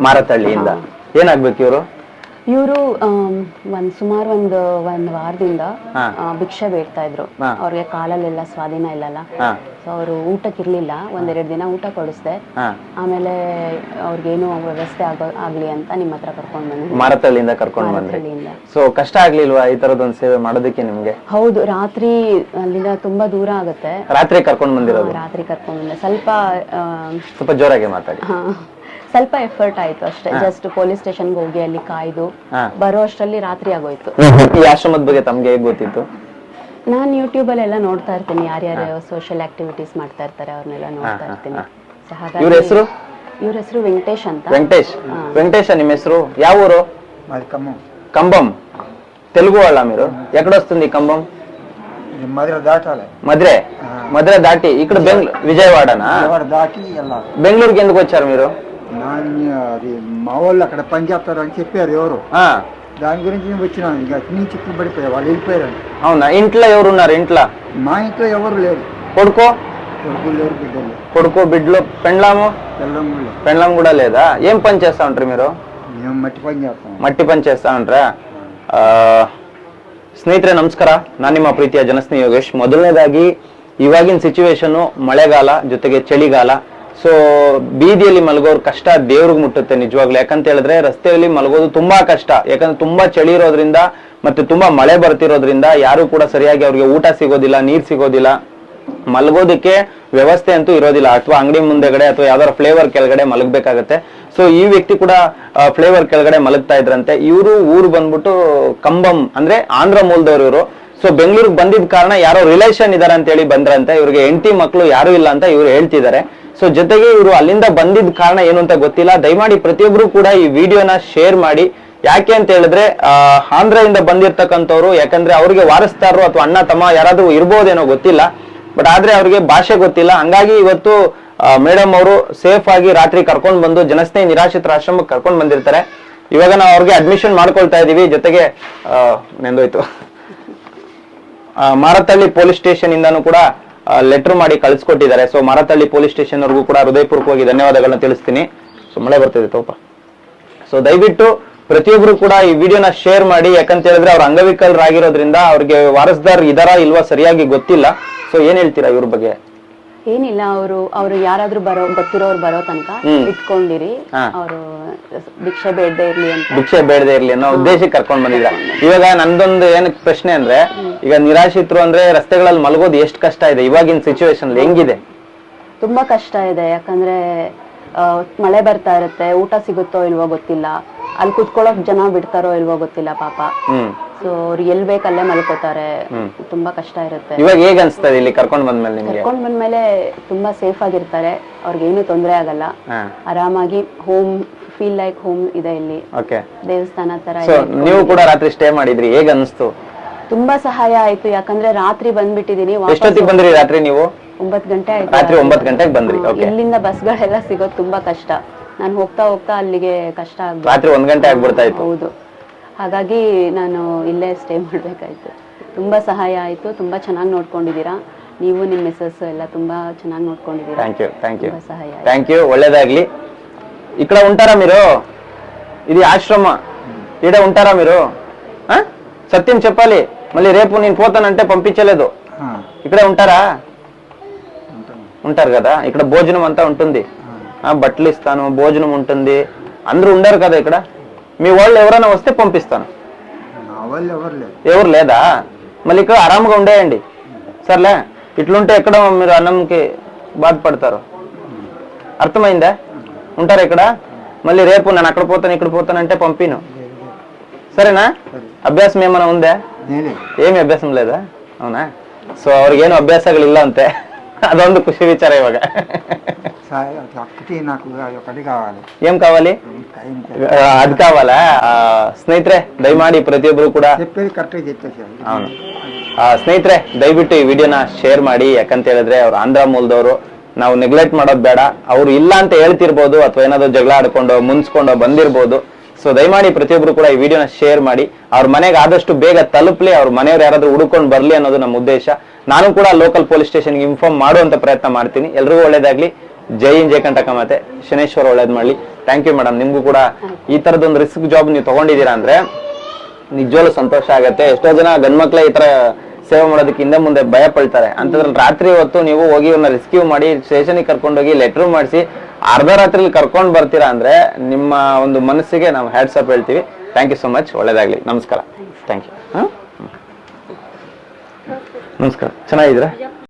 ಮಾರತಳ್ಳಿಯಿಂದ ಏನಾಗ್ಬೇಕು ಇವರು? ಇವರು ಒಂದ್ ಸುಮಾರು ಒಂದು ಒಂದ್ ವಾರದಿಂದ ಆ, ಭಿಕ್ಷೆ ಬೇಡ್ತಾ ಇದ್ರು. ಅವ್ರಿಗೆ ಕಾಲಲ್ಲೆಲ್ಲ ಸ್ವಾಧೀನ ಇಲ್ಲಲ್ಲ. ಸೊ ಅವರು ಊಟಕ್ಕೆ ಇರ್ಲಿಲ್ಲ ಒಂದೆರಡು ದಿನ ಊಟ ಕೊಡಿಸ್ದೆ. ಆಮೇಲೆ ಅವ್ರಿಗೇನು ವ್ಯವಸ್ಥೆ ಆಗೋ ಆಗ್ಲಿ ಅಂತ ನಿಮ್ಮ ಹತ್ರ ಕರ್ಕೊಂಡ್ ಬಂದ್ರು ಮಾರತಳ್ಳಿಯಿಂದ ಕರ್ಕೊಂಡು ಬಂದ್ರಿ. ಸೊ ಕಷ್ಟ ಆಗ್ಲಿಲ್ವಾ ಈ ತರದೊಂದು ಸೇವೆ ಮಾಡೋದಕ್ಕೆ ನಿಮ್ಗೆ? ಹೌದು ರಾತ್ರಿ ಅಲ್ಲಿಂದ ತುಂಬಾ ದೂರ ಆಗುತ್ತೆ. ರಾತ್ರಿ ಕರ್ಕೊಂಡು ಬಂದಿರೋದು? ರಾತ್ರಿ ಕರ್ಕೊಂಡ್ ಬಂದೆ. ಸ್ವಲ್ಪ ಆ, ಸ್ವಲ್ಪ ಜೋರಾಗಿ ಮಾತಾಡಿ. ಹಾ, ಸ್ವಲ್ಪ ಎಫರ್ಟ್ ಆಯ್ತು ಅಷ್ಟೇ ಜಸ್ಟ್ ಪೊಲೀಸ್ ಸ್ಟೇಷನ್ಗೆ ಹೋಗಿ ಅಲ್ಲಿ ಕಾಯ್ದು ಹಾ. ಬರೋ ಅಷ್ಟರಲ್ಲಿ ರಾತ್ರಿ ಆಗೋಯ್ತು ಈ ಆಶ್ರಮದ ಬಗ್ಗೆ ತಮ್ಗೆ ಹೇಗ್ ಗೊತ್ತಿತ್ತು ನಾನು ಯೂಟ್ಯೂಬ್ ಅಲ್ಲಿ ಎಲ್ಲ ನೋಡ್ತಾ ಇರ್ತೀನಿ ಯಾರ್ಯಾರು ಸೋಷಿಯಲ್ ಆಕ್ಟಿವಿಟೀಸ್ ಮಾಡ್ತಾ ಇರ್ತಾರೆ ಅವ್ರನ್ನೆಲ್ಲ ನೋಡ್ತಾ ಇರ್ತೀನಿ So ಹಾಗಾಗಿ ಇವ್ರ ಹೆಸರು ಇವ್ರ ಹೆಸರು ವೆಂಕಟೇಶ್ ಅಂತ ವೆಂಕಟೇಶ್ ವೆಂಕಟೇಶ ನಿಮ್ಮ ಹೆಸರು ಯಾವ ఊరు మాది ఖమ్మం కంబం తెలుగు వాళ్ళ మీరు ఎక్కడొస్తుంది కంబం ఇది మధుర దాటాలి మధురే మధుర దాటి ఇక్కడ బెంగళూరు విజయవాడనా ఎవరు దాటి వెళ్ళాలి బెంగళూరుకి ఎందుకు వచ్చారు మీరు నాన్న అది మా వాళ్ళు అక్కడ పని చేస్తారు అని చెప్పారు ఎవరు ఆ, దాని గురించి నేను వచ్చినాను ఇక నీ చిక్కులు పడిపోయా వాళ్ళు వెళ్ళిపోయారు అవునా ఇంట్లో ఎవరున్నారు ఇంట్లో మా ఇంట్లో ఎవరు లేరు కొడుకో కొడుకులు లేరు బిడ్డలు లేరు. కొడుకు బిడ్డలు పెండ్లాము పిల్లలు కూడా లేరు పెండ్లాం కూడా లేదా ఏం పని చేస్తా ఉంటారు మీరు మేము మట్టి పని చేస్తాం ಮಟ್ಟಿ ಪಂಚ್ చేస్తా ఉంటారా ಆ, ಸ್ನೇಹಿತರೆ ನಮಸ್ಕಾರ ನಾನು ನಿಮ್ಮ ಪ್ರೀತಿಯ ಜನಸ್ನೇಹಿ ಯೋಗೇಶ್ ಮೊದಲನೇದಾಗಿ ಇವಾಗಿನ ಸಿಚುವೇಶನ್ ಮಳೆಗಾಲ ಜೊತೆಗೆ ಚಳಿಗಾಲ ಸೊ ಬೀದಿಯಲ್ಲಿ ಮಲಗೋರ್ ಕಷ್ಟ ದೇವ್ರಿಗೆ ಮುಟ್ಟುತ್ತೆ ನಿಜವಾಗ್ಲೂ. ಯಾಕಂತ ಹೇಳಿದ್ರೆ ರಸ್ತೆಯಲ್ಲಿ ಮಲಗೋದು ತುಂಬಾ ಕಷ್ಟ. ಯಾಕಂದ್ರೆ ತುಂಬಾ ಚಳಿ ಇರೋದ್ರಿಂದ ಮತ್ತೆ ತುಂಬಾ ಮಳೆ ಬರ್ತಿರೋದ್ರಿಂದ ಯಾರು ಕೂಡ ಸರಿಯಾಗಿ ಅವ್ರಿಗೆ ಊಟ ಸಿಗೋದಿಲ್ಲ, ನೀರ್ ಸಿಗೋದಿಲ್ಲ. ಮಲಗೋದಕ್ಕೆ ವ್ಯವಸ್ಥೆ ಅಂತೂ ಇರೋದಿಲ್ಲ. ಅಥವಾ ಅಂಗಡಿ ಮುಂದೆಗಡೆ ಅಥವಾ ಯಾವ್ದಾರ ಫ್ಲೇವರ್ ಕೆಳಗಡೆ ಮಲಗಬೇಕಾಗತ್ತೆ. ಸೊ ಈ ವ್ಯಕ್ತಿ ಕೂಡ ಫ್ಲೇವರ್ ಕೆಳಗಡೆ ಮಲಗ್ತಾ ಇದ್ರಂತೆ. ಇವರು ಊರು ಬಂದ್ಬಿಟ್ಟು ಕಂಬಂ ಅಂದ್ರೆ ಆಂಧ್ರ ಮೂಲದವರು ಇವರು. ಸೊ ಬೆಂಗಳೂರಿಗೆ ಬಂದಿದ್ದ ಕಾರಣ ಯಾರೋ ರಿಲೇಷನ್ ಇದಾರೆ ಅಂತ ಹೇಳಿ ಬಂದ್ರಂತೆ. ಇವ್ರಿಗೆ ಎಂಟಿ ಮಕ್ಕಳು ಯಾರು ಇಲ್ಲ ಅಂತ ಇವ್ರು ಹೇಳ್ತಿದ್ದಾರೆ. ಸೊ ಜೊತೆಗೆ ಇವರು ಅಲ್ಲಿಂದ ಬಂದಿದ್ದ ಕಾರಣ ಏನು ಅಂತ ಗೊತ್ತಿಲ್ಲ. ದಯಮಾಡಿ ಪ್ರತಿಯೊಬ್ರು ಕೂಡ ಈ ವಿಡಿಯೋನ ಶೇರ್ ಮಾಡಿ. ಯಾಕೆ ಅಂತ ಹೇಳಿದ್ರೆ ಆಂಧ್ರದಿಂದ ಬಂದಿರ್ತಕ್ಕಂಥವ್ರು, ಯಾಕಂದ್ರೆ ಅವ್ರಿಗೆ ವಾರಸ್ದಾರರು ಅಥವಾ ಅಣ್ಣ, ತಮ್ಮ ಯಾರಾದ್ರೂ ಇರ್ಬೋದೇನೋ ಗೊತ್ತಿಲ್ಲ. ಬಟ್ ಆದ್ರೆ ಅವ್ರಿಗೆ ಭಾಷೆ ಗೊತ್ತಿಲ್ಲ. ಹಂಗಾಗಿ ಇವತ್ತು ಮೇಡಮ್ ಅವರು ಸೇಫ್ ಆಗಿ ರಾತ್ರಿ ಕರ್ಕೊಂಡು ಬಂದು, ಜನಸ್ನೇಹಿ ನಿರಾಶ್ರಿತರ ಆಶ್ರಮಕ್ಕೆ ಕರ್ಕೊಂಡ್ ಬಂದಿರ್ತಾರೆ. ಇವಾಗ ನಾವು ಅವ್ರಿಗೆ ಅಡ್ಮಿಷನ್ ಮಾಡ್ಕೊಳ್ತಾ ಇದೀವಿ. ಜೊತೆಗೆ ನೆಂದೋಯ್ತು. ಮಾರತಳ್ಳಿ ಪೊಲೀಸ್ ಸ್ಟೇಷನ್ ಇಂದಾನು ಕೂಡ ಲೆಟರ್ ಮಾಡಿ ಕಳಿಸ್ಕೊಟ್ಟಿದ್ದಾರೆ. ಸೊ ಮರತಳ್ಳಿ ಪೊಲೀಸ್ ಸ್ಟೇಷನ್ ಅವ್ರಿಗೂ ಕೂಡ ಹೃದಯಪೂರ್ವಕವಾಗಿ ಧನ್ಯವಾದಗಳನ್ನ ತಿಳಿಸ್ತೀನಿ. ಸೊ ಮಳೆ ಬರ್ತಿದೆ ತೋಪ. ಸೊ ದಯವಿಟ್ಟು ಪ್ರತಿಯೊಬ್ರು ಕೂಡ ಈ ವಿಡಿಯೋನ ಶೇರ್ ಮಾಡಿ. ಯಾಕಂತ ಹೇಳಿದ್ರೆ ಅವ್ರ ಅಂಗವಿಕಲರಾಗಿರೋದ್ರಿಂದ ಅವ್ರಿಗೆ ವಾರಸ್ದಾರ್ ಇದಾರ ಇಲ್ವಾ ಸರಿಯಾಗಿ ಗೊತ್ತಿಲ್ಲ. ಸೊ ಏನ್ ಹೇಳ್ತೀರಾ ಇವ್ರ ಬಗ್ಗೆ? ಏನಿಲ್ಲ ಅವರು ಅವರು ಯಾರಾದ್ರೂ ಬರೋ ಗೊತ್ತಿರೋರು ಬರೋ ತನಕ ಇಟ್ಕೊಂಡಿರಿ. ಅವರು ಭಿಕ್ಷೆ ಬೇಡದೆ ಇರ್ಲಿ ಅಂತ. ಭಿಕ್ಷೆ ಬೇಡದೆ ಇರ್ಲಿ ಅನ್ನೋ ಉದ್ದೇಶಕ್ಕೆ ಕರ್ಕೊಂಡ್ ಬಂದಿದ್ರ. ಇವಾಗ ನಂದೊಂದು ಏನ್ ಪ್ರಶ್ನೆ ಅಂದ್ರೆ ಈಗ ನಿರಾಶಿತರು ಅಂದ್ರೆ ರಸ್ತೆಗಳಲ್ಲಿ ಮಲಗೋದು ಎಷ್ಟು ಕಷ್ಟ ಇದೆ? ಇವಾಗಿನ ಸಿಚುವೇಶನ್ ಹೆಂಗಿದೆ? ತುಂಬಾ ಕಷ್ಟ ಇದೆ. ಯಾಕಂದ್ರೆ ಮಳೆ ಬರ್ತಾ ಇರುತ್ತೆ ಊಟ ಸಿಗುತ್ತೋ ಇಲ್ವೋ ಗೊತ್ತಿಲ್ಲ. ಅಲ್ಲಿ ಕುತ್ಕೊಳ್ಳೋಕ್ ಜನ ಬಿಡ್ತಾರೋ ಇಲ್ವೋ ಗೊತ್ತಿಲ್ಲ ಪಾಪ. ಸೊ ಅವ್ರು ಎಲ್ ಬೇಕಲ್ಲೇ ಮಲ್ಕೋತಾರೆ. ತುಂಬಾ ಕಷ್ಟ ಇರುತ್ತೆ. ಇವಾಗ ಹೇಗ್ ಅನ್ಸ್ತದೆ ಇಲ್ಲಿ ಕರ್ಕೊಂಡ್ ಬಂದ್ಮೇಲೆ ನಿಮ್ಗೆ? ಕರ್ಕೊಂಡ್ ಬಂದ್ಮೇಲೆ ತುಂಬಾ ಸೇಫ್ ಆಗಿರ್ತಾರೆ. ಅವ್ರಿಗೇನು ತೊಂದರೆ ಆಗಲ್ಲ. ಹಾ. ಆರಾಮಾಗಿ ಹೋಮ್ ಫೀಲ್ ಲೈಕ್ ಹೋಮ್ ಇದೆ ಇಲ್ಲಿ. ಓಕೆ ದೇವಸ್ಥಾನ ತರ ಸೊ ಇದೆ. ನೀವು ಕೂಡ ರಾತ್ರಿ ಸ್ಟೇ ಮಾಡಿದ್ರಿ. ಹೇಗ್ ಅನ್ಸ್ತು? ತುಂಬಾ ಸಹಾಯ ಆಯ್ತು. ಯಾಕಂದ್ರೆ ರಾತ್ರಿ ಬಂದ್ಬಿಟ್ಟಿದೀನಿ ಎಷ್ಟೊತ್ತಿಗೆ ಬಂದ್ರಿ ರಾತ್ರಿ ನೀವು? ಒಂಬತ್ ಗಂಟೆ ಆಯ್ತು ರಾತ್ರಿ ಒಂಬತ್ ಗಂಟೆಗೆ ಬಂದ್ರಿ. ಹಾ, ಓಕೆ ಇಲ್ಲಿಂದ ಬಸ್ಗಳೆಲ್ಲ ಸಿಗೋದು ತುಂಬಾ ಕಷ್ಟ. ನಾನು ಹೋಗ್ತಾ ಹೋಗ್ತಾ ಅಲ್ಲಿಗೆ ಕಷ್ಟ ಆಗ್ಬೋದು ರಾತ್ರಿ ಒಂದ್ ಗಂಟೆ ಆಗ್ಬಿಡ್ತಾ ಇತ್ತು. ಹೌದು. ಹಾಗಾಗಿ ನಾನು ಇಲ್ಲೇ ಸ್ಟೇ ಮಾಡಬೇಕಾಯಿತು. ತುಂಬ ಸಹಾಯ ಆಯಿತು ತುಂಬ ಚೆನ್ನಾಗಿ ನೋಡ್ಕೊಂಡಿದ್ದೀರಾ. ನೀವು ನಿಮ್ಮ ಮೆಸಸ್ ಎಲ್ಲ ತುಂಬ ಚೆನ್ನಾಗಿ ನೋಡ್ಕೊಂಡಿದ್ದೀರಾ. థ్యాంక్ యూ థ్యాంక్ యూ సహాయ థ్యాంక్ యూ ఒళ్ళేదాగ్లి ఇక్కడ ఉంటారా మీరు ఇది ఆశ్రమ ఈడ ఉంటారా మీరు ఆ? సత్యం చెప్పాలి మళ్ళీ రేపు నేను పోతానంటే పంపించలేదు ఇక్కడే ఉంటారా ఉంటారు కదా ఇక్కడ భోజనం అంతా ఉంటుంది బట్టలు ఇస్తాను భోజనం ఉంటుంది అందరూ ఉండరు కదా ఇక్కడ మీ వాళ్ళు ఎవరైనా వస్తే పంపిస్తాను నా వాళ్ళు ఎవరు లేరు ఎవరు లేదా మళ్ళీ ఇక్కడ ఆరాముగా ఉండేయండి సర్లే ఇట్లుంటే ఎక్కడ మీరు అన్నంకి బాధపడతారు అర్థమైందా ఉంటారు ఇక్కడ మళ్ళీ రేపు నేను అక్కడ పోతాను ఇక్కడ పోతానంటే పంపిను సరేనా అభ్యాసం ఏమైనా ఉందా నేనే ఏమి అభ్యాసం లేదా అవునా సో ಅವ್ರಿಗೇನು ಅಭ್ಯಾಸಗಳಿಲ್ಲ ಅಂತೆ ಅದೊಂದು ಖುಷಿ ವಿಚಾರ ಇವಾಗ నాకు ఏం కావాలి? అది కావాలా? ಸ್ನೇಹಿತರೆ ದಯಮಾಡಿ ಪ್ರತಿಯೊಬ್ಬರು ಕೂಡ ಸ್ನೇಹಿತರೆ ದಯವಿಟ್ಟು ಈ ವಿಡಿಯೋನ ಶೇರ್ ಮಾಡಿ. ಯಾಕಂತ ಹೇಳಿದ್ರೆ ಅವ್ರು ಆಂಧ್ರ ಮೂಲದವರು. ನಾವು ನೆಗ್ಲೆಕ್ಟ್ ಮಾಡೋದು ಬೇಡ. ಅವ್ರು ಇಲ್ಲ ಅಂತ ಹೇಳ್ತಿರ್ಬೋದು ಅಥವಾ ಏನಾದ್ರು ಜಗಳ ಆಡ್ಕೊಂಡು ಮುನ್ಸ್ಕೊಂಡು ಬಂದಿರ್ಬೋದು. ಸೊ ದಯಮಾಡಿ ಪ್ರತಿಯೊಬ್ರು ಕೂಡ ಈ ವಿಡಿಯೋನ ಶೇರ್ ಮಾಡಿ. ಅವ್ರ ಮನೆಗೆ ಆದಷ್ಟು ಬೇಗ ತಲುಪಲಿ ಅವ್ರ ಮನೆಯವ್ರು ಯಾರಾದ್ರೂ ಹುಡ್ಕೊಂಡು ಬರಲಿ ಅನ್ನೋದು ನಮ್ಮ ಉದ್ದೇಶ. ನಾನು ಕೂಡ ಲೋಕಲ್ ಪೊಲೀಸ್ ಸ್ಟೇಷನ್ಗೆ ಇನ್ಫಾರ್ಮ್ ಮಾಡುವಂತ ಪ್ರಯತ್ನ ಮಾಡ್ತೀನಿ. ಎಲ್ರಿಗೂ ಒಳ್ಳೇದಾಗ್ಲಿ. ಜೈ ಇನ್ ಜೈ ಕಂಟಕ ಮತ್ತೆ ಶನೇಶ್ವರ ಒಳ್ಳೇದ್ ಮಾಡ್ಲಿ. ಥ್ಯಾಂಕ್ ಯು ಮೇಡಮ್ ನಿಮ್ಗೂ ಕೂಡ ಈ ತರದೊಂದು ರಿಸ್ಕ್ ಜಾಬ್ ನೀವು ತಗೊಂಡಿದ್ದೀರಾ ಅಂದ್ರೆ ನಿಜವಾಗ್ಲೂ ಸಂತೋಷ ಆಗತ್ತೆ. ಎಷ್ಟೋ ಜನ ಗಂಡ್ಮಕ್ಳೇ ಈ ತರ ಸೇವೆ ಮಾಡೋದಕ್ಕೆ ಹಿಂದೆ ಮುಂದೆ ಭಯ ಪಡ್ತಾರೆ. ಅಂತದ್ರಲ್ಲಿ ರಾತ್ರಿ ಹೊತ್ತು ನೀವು ಹೋಗಿ ಇವ್ರನ್ನ ರಿಸ್ಕ್ಯೂ ಮಾಡಿ ಸ್ಟೇಷನ್ಗೆ ಕರ್ಕೊಂಡೋಗಿ ಲೆಟ್ರ್ ಮಾಡಿಸಿ, ಅರ್ಧ ರಾತ್ರಿಲಿ ಕರ್ಕೊಂಡು ಬರ್ತೀರಾ ಅಂದ್ರೆ ನಿಮ್ಮ ಒಂದು ಮನಸ್ಸಿಗೆ ನಾವು ಹ್ಯಾಡ್ಸ್ ಅಪ್ ಹೇಳ್ತೀವಿ. ಥ್ಯಾಂಕ್ ಯು ಸೊ ಮಚ್ ಒಳ್ಳೇದಾಗ್ಲಿ. ನಮಸ್ಕಾರ. ಥ್ಯಾಂಕ್ ಯು ನಮಸ್ಕಾರ. ಚೆನ್ನಾಗಿದ್ದೀರಾ?